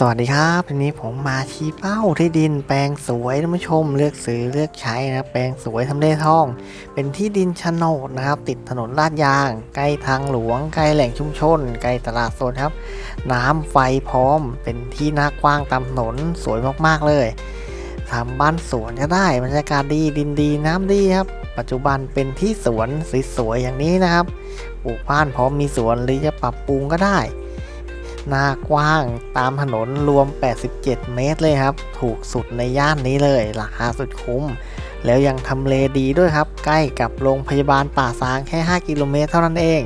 สวัสดีครับวันนี้ผมมาชี้เป้าที่ดินแปลงสวยท่านผู้ชมเลือกซื้อเลือกใช้นะแปลงสวยทำเลทอง เป็นที่ดินโฉนดนะครับ ติดถนนลาดยาง ใกล้ทางหลวง ใกล้แหล่งชุมชน ใกล้ตลาดสดครับ น้ำไฟพร้อม เป็นที่น่ากว้างตามถนนสวยมากๆเลยทำบ้านสวนก็ได้บรรยากาศดีดินดีน้ำดีครับ ปัจจุบันเป็นที่สวนสวยๆอย่างนี้นะครับปลูกบ้านพร้อมมีสวนหรือจะปรับปรุงก็ได้ หน้ากว้างตามถนนรวม 87 เมตรเลยครับ ถูกสุดในย่านนี้เลย ราคาสุดคุ้ม แล้วยังทำเลดีด้วยครับ ใกล้กับโรงพยาบาลป่าซางแค่ 5 กิโลเมตรเท่านั้นเอง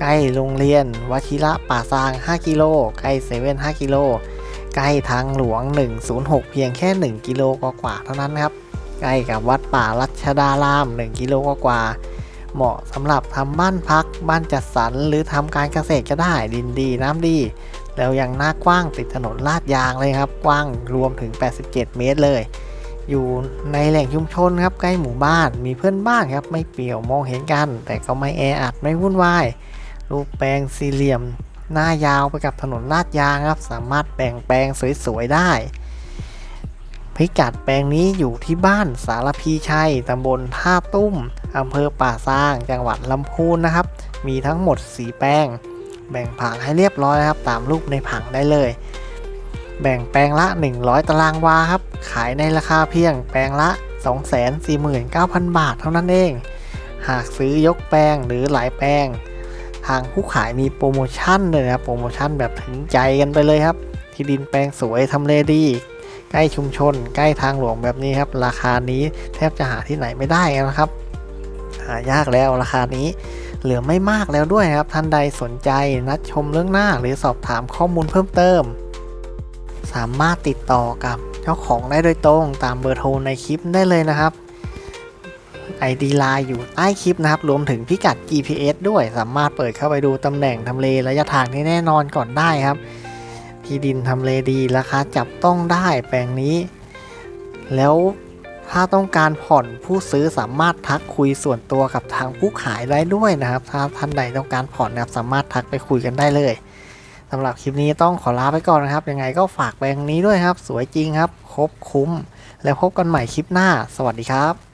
ใกล้โรงเรียนวชิระป่าซาง 5 กิโล ใกล้เซเว่น5กิโล ใกล้ทางหลวง 106 เพียงแค่ 1 กิโลกว่าๆเท่านั้นครับ ใกล้กับวัดป่ารัชดาราม 1 กิโลกว่า เหมาะสำหรับทำบ้านพัก บ้านจัดสรรหรือทำการเกษตรก็ได้ดินดีน้ำดี แล้วยังหน้ากว้างติดถนนลาดยางเลยครับ กว้างรวมถึง 87 เมตรเลย อยู่ในแหล่งชุมชนครับใกล้หมู่บ้านมีเพื่อนบ้านครับไม่เปี่ยวมองเห็นกัน แต่ก็ไม่แออัดไม่วุ่นวายรูปแปลงสี่เหลี่ยม หน้ายาวไปกับถนนลาดยางครับ สามารถแบ่งแปลงสวยๆได้ พิกัดแปลงนี้อยู่ที่บ้านสารพีชัยตำบลท่าตุ้มอำเภอป่าซาง จังหวัดลำพูนนะครับ มีทั้งหมด 4 แปลง แบ่งผังให้เรียบร้อยนะครับ ตามรูปในผังได้เลย แบ่งแปลงละ 100 ตารางวาครับ ขายในราคาเพียงแปลงละ 249,000 บาทเท่านั้นเอง หากซื้อยกแปลงหรือหลายแปลง ทางผู้ขายมีโปรโมชั่นเลยนะครับโปรโมชั่นแบบถึงใจกันไปเลยครับ ที่ดินแปลงสวยทำเลดี ใกล้ชุมชน ใกล้ทางหลวงแบบนี้ครับ ราคานี้แทบจะหาที่ไหนไม่ได้นะครับ หายากแล้วราคานี้ เหลือไม่มากแล้วด้วยครับ ท่านใดสนใจนัดชมเรื่องหน้า หรือสอบถามข้อมูลเพิ่มเติม สามารถติดต่อกับเจ้าของได้โดยตรงตามเบอร์โทรในคลิปได้เลยนะครับ ID ไลน์อยู่ใต้คลิปนะครับ รวมถึงพิกัด GPS ด้วย สามารถเปิดเข้าไปดูตำแหน่งทำเลระยะทางที่แน่นอนก่อนได้ครับ ที่ดินทำเลดีราคาจับต้องได้แปลงนี้ แล้วถ้าต้องการผ่อนผู้ซื้อสามารถทักคุยส่วนตัวกับทางผู้ขายได้ด้วยนะครับ ถ้าท่านใดต้องการผ่อนนะครับสามารถทักไปคุยกันได้เลยสำหรับคลิปนี้ต้องขอลาไปก่อนนะครับ ยังไงก็ฝากแปลงนี้ด้วยครับ สวยจริงครับ ครบคุ้ม แล้วพบกันใหม่คลิปหน้า สวัสดีครับ